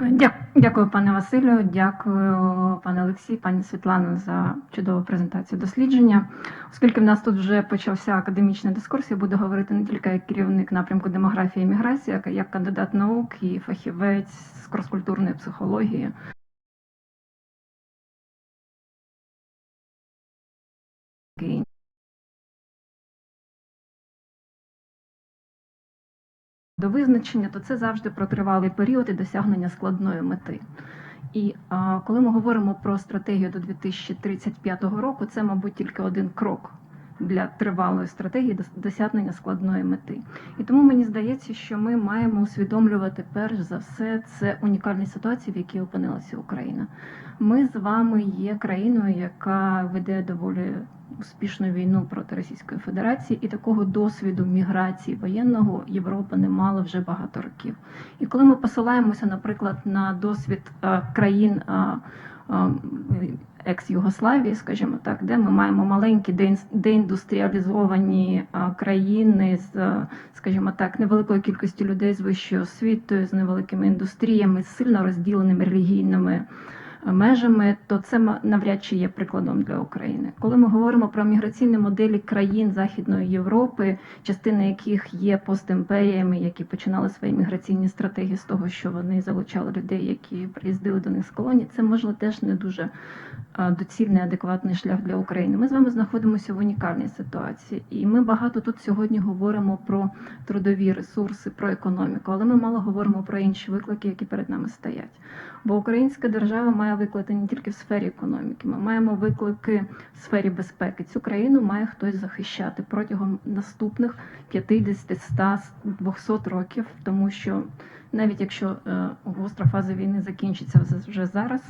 Дя- Дякую, пане Василю. Дякую, пане Олексій, пані Світлано, за чудову презентацію дослідження. Оскільки в нас тут вже почався академічний дискурс, я буду говорити не тільки як керівник напрямку демографії і міграції, а як кандидат наук і фахівець з кроскультурної психології. До визначення, то це завжди про тривалий період і досягнення складної мети. І а, коли ми говоримо про стратегію до 2035 року, це, мабуть, тільки один крок для тривалої стратегії досягнення складної мети. І тому мені здається, що ми маємо усвідомлювати перш за все це унікальні ситуації, в якій опинилася Україна. Ми з вами є країною, яка веде доволі успішну війну проти Російської Федерації, і такого досвіду міграції воєнного Європа не мала вже багато років. І коли ми посилаємося, наприклад, на досвід е, країн е, е, екс-Югославії, скажімо так, де ми маємо маленькі деін- деіндустріалізовані країни з, скажімо так, невеликою кількістю людей з вищою освітою, з невеликими індустріями, з сильно розділеними релігійними межами, то це навряд чи є прикладом для України. Коли ми говоримо про міграційні моделі країн Західної Європи, частини яких є постімперіями, які починали свої міграційні стратегії з того, що вони залучали людей, які приїздили до них з колоній, це можливо теж не дуже доцільний, адекватний шлях для України. Ми з вами знаходимося в унікальній ситуації, і ми багато тут сьогодні говоримо про трудові ресурси, про економіку, але ми мало говоримо про інші виклики, які перед нами стоять. Бо українська держава має виклики не тільки в сфері економіки, ми маємо виклики в сфері безпеки. Цю країну має хтось захищати протягом наступних 50, 100, 200 років, тому що навіть якщо е, гостра фаза війни закінчиться вже- вже зараз,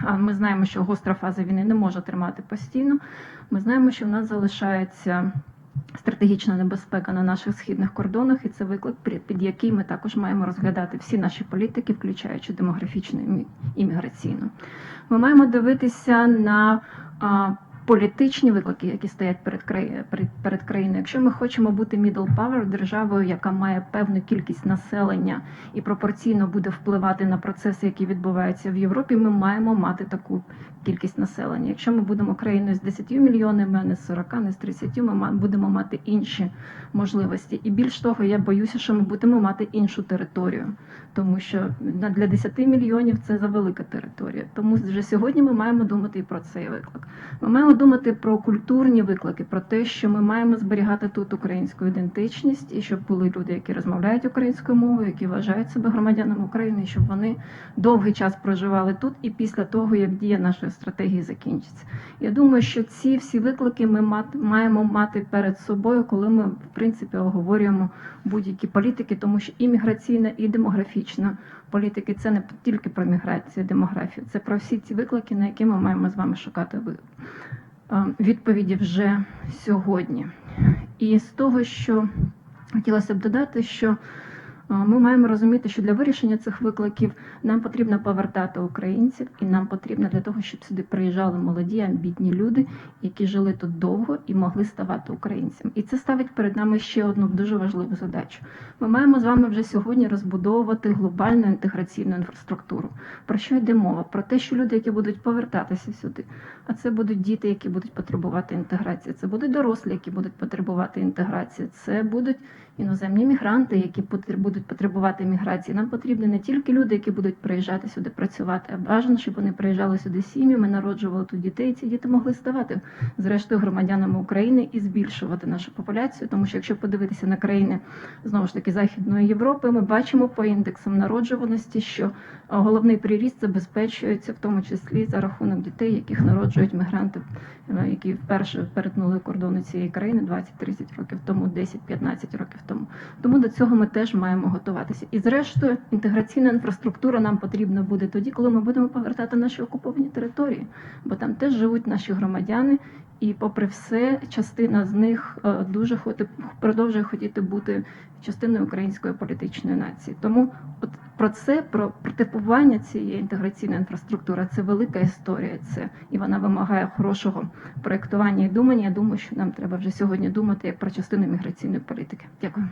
а ми знаємо, що гостра фаза війни не може тримати постійно. Ми знаємо, що в нас залишається стратегічна небезпека на наших східних кордонах, і це виклик, під який ми також маємо розглядати всі наші політики, включаючи демографічну і міграційну. Ми маємо дивитися на політичні виклики, які стоять перед краї- перед, країною. Якщо ми хочемо бути middle power, державою, яка має певну кількість населення і пропорційно буде впливати на процеси, які відбуваються в Європі, ми маємо мати таку кількість населення. Якщо ми будемо країною з 10 мільйонами, а не з 40, не з 30, ми будемо мати інші можливості. І більш того, я боюся, що ми будемо мати іншу територію, тому що для 10 мільйонів це завелика територія. Тому вже сьогодні ми маємо думати і про цей виклик. Ми маємо думати про культурні виклики, про те, що ми маємо зберігати тут українську ідентичність, і щоб були люди, які розмовляють українською мовою, які вважають себе громадянами України, і щоб вони довгий час проживали тут і після того, як дія нашої стратегії закінчиться. Я думаю, що ці всі виклики ми маємо мати перед собою, коли ми в принципі оговорюємо будь-які політики, тому що і міграційна, і демографічна політики це не тільки про міграцію, демографію, це про всі ці виклики, на які ми маємо з вами шукати ви- е, відповіді вже сьогодні. І з того, що хотілося б додати, що е, ми маємо розуміти, що для вирішення цих викликів нам потрібно повертати українців, і нам потрібно для того, щоб сюди приїжджали молоді, амбітні люди, які жили тут довго і могли ставати українцями. І це ставить перед нами ще одну дуже важливу задачу. Ми маємо з вами вже сьогодні розбудовувати глобальну інтеграційну інфраструктуру. Про що йде мова? Про те, що люди, які будуть повертатися сюди, а це будуть діти, які будуть потребувати інтеграції, це будуть дорослі, які будуть потребувати інтеграції, це будуть іноземні мігранти, які потр- будуть потребувати міграції. Нам потрібні не тільки люди, які будуть приїжджати сюди працювати, а бажано, щоб вони приїжджали сюди сім'ями, народжували тут дітей. Ці діти могли ставати зрештою громадянами України і збільшувати нашу популяцію. Тому що якщо подивитися на країни знову ж таки Західної Європи, ми бачимо по індексам народжуваності, що е, головний приріст забезпечується в тому числі за рахунок дітей, яких народжують мігранти, е, які вперше перетнули кордони цієї країни 20-30 років тому, 10-15 років тому. Тому до цього ми теж маємо готуватися. І зрештою, інтеграційна інфраструктура нам потрібна буде тоді, коли ми будемо повертати наші окуповані території, бо там теж живуть наші громадяни. І, попри все, частина з них е, дуже хоти, продовжує хотіти бути частиною української політичної нації. Тому от про це, про протипування цієї інтеграційної інфраструктури, це велика історія. Це і вона вимагає хорошого проєктування і думання. Я думаю, що нам треба вже сьогодні думати як про частину міграційної політики. Дякую.